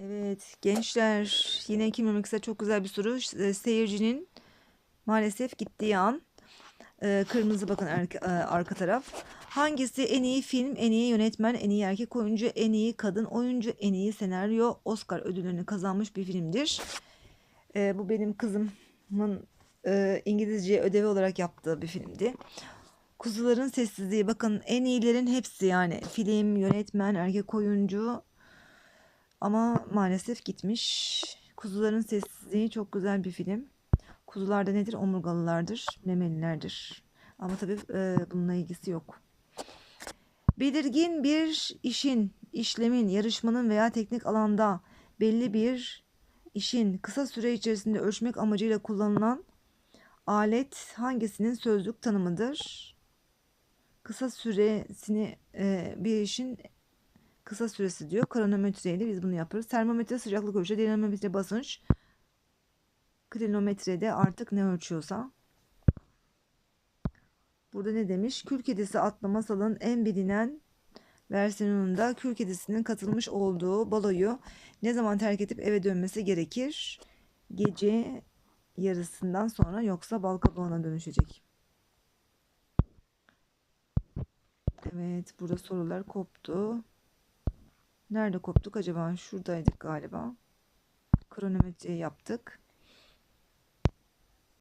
Evet gençler yine kim Mimik'se çok güzel bir soru. E, Seyircinin maalesef gittiği an. E, kırmızı bakın arka, e, arka taraf. Hangisi en iyi film, en iyi yönetmen, en iyi erkek oyuncu, en iyi kadın oyuncu, en iyi senaryo, Oscar ödülünü kazanmış bir filmdir. Bu benim kızımın İngilizce ödevi olarak yaptığı bir filmdi. Kuzuların Sessizliği bakın en iyilerin hepsi yani film, yönetmen, erkek oyuncu ama maalesef gitmiş. Kuzuların Sessizliği çok güzel bir film. Kuzular da nedir? Omurgalılardır, memelilerdir. Ama tabii e, bununla ilgisi yok. Belirgin bir işin, işlemin, yarışmanın veya teknik alanda belli bir işin kısa süre içerisinde ölçmek amacıyla kullanılan alet hangisinin sözlük tanımıdır? Kısa süresini e, bir işin kısa süresi diyor. Kronometreyle biz bunu yaparız. Termometre sıcaklık ölçüyor. Dinamometre basınç. Klinometrede artık ne ölçüyorsa. Burada ne demiş? Kül Kedisi adlı masalın en bilinen versiyonunda Kül Kedisi'nin katılmış olduğu baloyu ne zaman terk edip eve dönmesi gerekir? Gece yarısından sonra yoksa bal kabuğuna dönüşecek. Evet burada sorular koptu. Nerede koptuk acaba? Şuradaydık galiba. Kronometre yaptık.